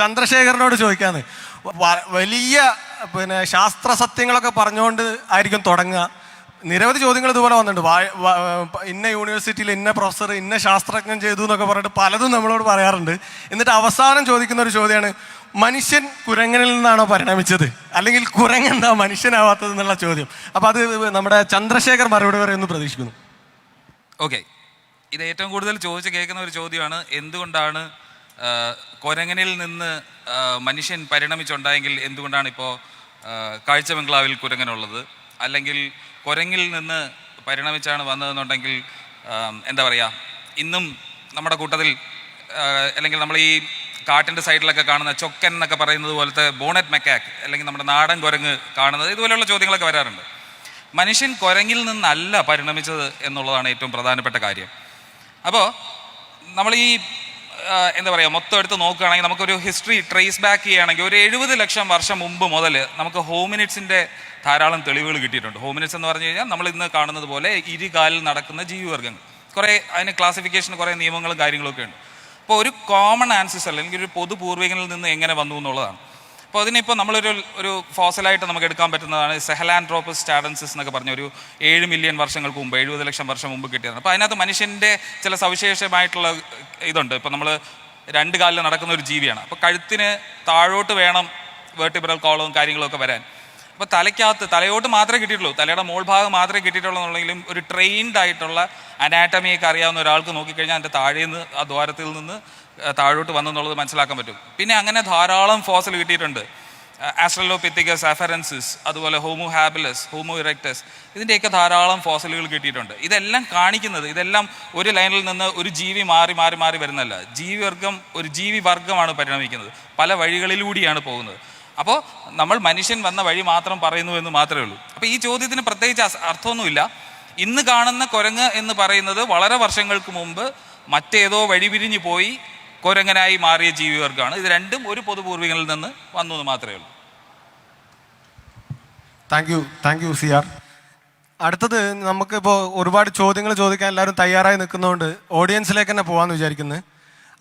ചന്ദ്രശേഖരനോട് ചോദിക്കാന്ന്. വലിയ പിന്നെ ശാസ്ത്ര സത്യങ്ങളൊക്കെ പറഞ്ഞുകൊണ്ട് ആയിരിക്കും തുടങ്ങുക. നിരവധി ചോദ്യങ്ങൾ ഇതുപോലെ വന്നിട്ടുണ്ട്. ഇന്ന യൂണിവേഴ്സിറ്റിയിൽ ഇന്ന പ്രൊഫസർ ഇന്ന ശാസ്ത്രജ്ഞൻ ചെയ്തു എന്നൊക്കെ പറഞ്ഞിട്ട് പലതും നമ്മളോട് പറയാറുണ്ട്. എന്നിട്ട് അവസാനം ചോദിക്കുന്ന ഒരു ചോദ്യമാണ് മനുഷ്യൻ കുരങ്ങനിൽ നിന്നാണോ പരിണമിച്ചത്? അല്ലെങ്കിൽ കുരങ്ങൻ കുരങ്ങെന്താ മനുഷ്യനാവാത്തത് എന്നുള്ള ചോദ്യം. അപ്പൊ അത് നമ്മുടെ ചന്ദ്രശേഖർ മറുപടി പറയുമെന്ന് പ്രതീക്ഷിക്കുന്നു. ഓക്കെ ഇത് ഏറ്റവും കൂടുതൽ ചോദിച്ച് കേൾക്കുന്ന ഒരു ചോദ്യമാണ് എന്തുകൊണ്ടാണ് കുരങ്ങനിൽ നിന്ന് മനുഷ്യൻ പരിണമിച്ചുണ്ടായെങ്കിൽ എന്തുകൊണ്ടാണ് ഇപ്പോൾ കാഴ്ച ബംഗ്ലാവിൽ കുരങ്ങനുള്ളത്? അല്ലെങ്കിൽ കുരങ്ങിൽ നിന്ന് പരിണമിച്ചാണ് വന്നതെന്നുണ്ടെങ്കിൽ എന്താ പറയുക ഇന്നും നമ്മുടെ കൂട്ടത്തിൽ അല്ലെങ്കിൽ നമ്മൾ ഈ കാട്ടിന്റെ സൈഡിലൊക്കെ കാണുന്ന ചൊക്കൻ എന്നൊക്കെ പറയുന്നത് പോലത്തെ ബോണറ്റ് മെക്കാക്ക് അല്ലെങ്കിൽ നമ്മുടെ നാടൻ കുരങ്ങ് കാണുന്നത് ഇതുപോലെയുള്ള ചോദ്യങ്ങളൊക്കെ വരാറുണ്ട്. മനുഷ്യൻ കുരങ്ങിൽ നിന്നല്ല പരിണമിച്ചത് എന്നുള്ളതാണ് ഏറ്റവും പ്രധാനപ്പെട്ട കാര്യം. അപ്പോൾ നമ്മൾ ഈ എന്താ പറയുക മൊത്തം എടുത്ത് നോക്കുകയാണെങ്കിൽ നമുക്കൊരു ഹിസ്റ്ററി ട്രേസ് ബാക്ക് ചെയ്യുകയാണെങ്കിൽ ഒരു എഴുപത് ലക്ഷം വർഷം മുമ്പ് മുതൽ നമുക്ക് ഹോമിനിറ്റ്സിന്റെ ധാരാളം തെളിവുകൾ കിട്ടിയിട്ടുണ്ട്. ഹോമിനിറ്റ്സ് എന്ന് പറഞ്ഞു കഴിഞ്ഞാൽ നമ്മൾ ഇന്ന് കാണുന്നത് പോലെ ഇരുകാലിൽ നടക്കുന്ന ജീവിവർഗങ്ങൾ. കുറേ അതിന് ക്ലാസിഫിക്കേഷൻ കുറേ നിയമങ്ങളും കാര്യങ്ങളൊക്കെ ഉണ്ട്. അപ്പോൾ ഒരു കോമൺ ആൻസിസ് അല്ലെങ്കിൽ ഒരു പൊതു പൂർവികനിൽ നിന്ന് എങ്ങനെ വന്നു എന്നുള്ളതാണ്. അപ്പോൾ അതിനിപ്പോൾ നമ്മളൊരു ഒരു ഫോസലായിട്ട് നമുക്ക് എടുക്കാൻ പറ്റുന്നതാണ് സെഹലാൻഡ്രോപ്പസ് സ്റ്റാഡൻസിസ് എന്നൊക്കെ പറഞ്ഞ ഒരു ഏഴ് മില്യൺ വർഷങ്ങൾക്ക് മുമ്പ് എഴുപത് ലക്ഷം വർഷം മുമ്പ് കിട്ടിയതാണ്. അപ്പോൾ അതിനകത്ത് മനുഷ്യന്റെ ചില സവിശേഷമായിട്ടുള്ള ഇതുണ്ട്. ഇപ്പോൾ നമ്മൾ രണ്ട് കാലിൽ നടക്കുന്ന ഒരു ജീവിയാണ്. അപ്പോൾ കഴുത്തിന് താഴോട്ട് വേണം വേർട്ടിബ്രൽ കോളവും കാര്യങ്ങളൊക്കെ വരാൻ. അപ്പോൾ തലയ്ക്കകത്ത് തലയോട്ട് മാത്രമേ കിട്ടിയിട്ടുള്ളൂ. തലയുടെ മോൾ ഭാഗം മാത്രമേ കിട്ടിയിട്ടുള്ളൂ എന്നുള്ളെങ്കിലും ഒരു ട്രെയിൻഡ് ആയിട്ടുള്ള അനാറ്റമിയൊക്കെ അറിയാവുന്ന ഒരാൾക്ക് നോക്കിക്കഴിഞ്ഞാൽ അതിന്റെ താഴെ നിന്ന് ആ ദ്വാരത്തിൽ നിന്ന് താഴോട്ട് വന്നെന്നുള്ളത് മനസ്സിലാക്കാൻ പറ്റും. പിന്നെ അങ്ങനെ ധാരാളം ഫോസൽ കിട്ടിയിട്ടുണ്ട്. ആസ്ട്രലോപിത്തിക്കസ് അഫറൻസിസ് അതുപോലെ ഹോമോ ഹാബിലസ് ഹോമോ ഇറക്ടസ് ഇതിന്റെയൊക്കെ ധാരാളം ഫോസലുകൾ കിട്ടിയിട്ടുണ്ട്. ഇതെല്ലാം കാണിക്കുന്നത് ഇതെല്ലാം ഒരു ലൈനിൽ നിന്ന് ഒരു ജീവി മാറി മാറി മാറി വരുന്നതല്ല. ജീവിവർഗം ഒരു ജീവി വർഗമാണ് പരിണമിക്കുന്നത്. പല വഴികളിലൂടെയാണ് പോകുന്നത്. അപ്പോൾ നമ്മൾ മനുഷ്യൻ വന്ന വഴി മാത്രം പറയുന്നു എന്ന് മാത്രമേ ഉള്ളൂ. അപ്പോൾ ഈ ചോദ്യത്തിന് പ്രത്യേകിച്ച് അർത്ഥമൊന്നുമില്ല. ഇന്ന് കാണുന്ന കുരങ്ങ് എന്ന് പറയുന്നത് വളരെ വർഷങ്ങൾക്ക് മുമ്പ് മറ്റേതോ വഴി പിരിഞ്ഞു പോയി കുരങ്ങനായി മാറിയ ജീവിവർഗമാണ് ഇത് രണ്ടും ഒരു പൊതുപൂർവികളിൽ നിന്ന് വന്നു എന്ന് മാത്രമേ ഉള്ളൂ. താങ്ക് യു താങ്ക് യു സി അടുത്തത് നമുക്കിപ്പോൾ ഒരുപാട് ചോദ്യങ്ങൾ ചോദിക്കാൻ എല്ലാവരും തയ്യാറായി നിൽക്കുന്നതുകൊണ്ട് ഓഡിയൻസിലേക്ക് തന്നെ പോകാമെന്ന് വിചാരിക്കുന്നത്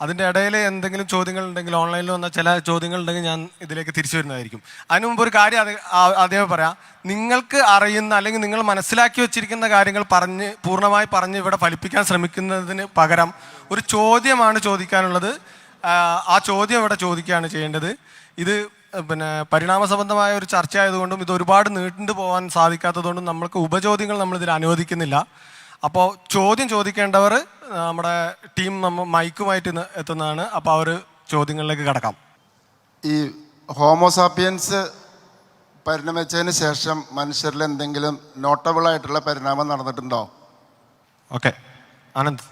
അതിന്റെ ഇടയിൽ എന്തെങ്കിലും ചോദ്യങ്ങൾ ഉണ്ടെങ്കിൽ ഓൺലൈനിൽ വന്ന ചില ചോദ്യങ്ങൾ ഉണ്ടെങ്കിൽ ഞാൻ ഇതിലേക്ക് തിരിച്ചു വരുന്നതായിരിക്കും. അതിനു മുമ്പ് ഒരു കാര്യം അത് അതേ പറയാം നിങ്ങൾക്ക് അറിയുന്ന അല്ലെങ്കിൽ നിങ്ങൾ മനസ്സിലാക്കി വെച്ചിരിക്കുന്ന കാര്യങ്ങൾ പറഞ്ഞ് പൂർണമായി പറഞ്ഞ് ഇവിടെ ഫലിപ്പിക്കാൻ ശ്രമിക്കുന്നതിന് പകരം ഒരു ചോദ്യമാണ് ചോദിക്കാനുള്ളത്. ആ, ചോദ്യം ഇവിടെ ചോദിക്കുകയാണ് ചെയ്യേണ്ടത്. ഇത് പിന്നെ പരിണാമ സംബന്ധമായ ഒരു ചർച്ച ആയതുകൊണ്ടും ഇത് ഒരുപാട് നീണ്ടു പോകാൻ സാധിക്കാത്തതുകൊണ്ടും നമ്മൾക്ക് ഉപചോദ്യങ്ങൾ നമ്മളിതിൽ അനുവദിക്കുന്നില്ല. അപ്പോൾ ചോദ്യം ചോദിക്കേണ്ടവർ നമ്മുടെ ടീം നമ്മ മൈക്കുമായിട്ട് ഇന്ന് എത്തുന്നതാണ്. അപ്പോൾ അവർ ചോദ്യങ്ങളിലേക്ക് കടക്കാം. ഈ ഹോമോസാപ്പിയൻസ് പരിണമിച്ചതിന് ശേഷം മനുഷ്യരിൽ എന്തെങ്കിലും നോട്ടബിൾ ആയിട്ടുള്ള പരിണാമം നടന്നിട്ടുണ്ടോ? ഓക്കെ. അനന്ത്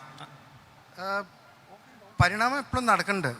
പരിണാമം എപ്പോഴും നടക്കുന്നുണ്ട്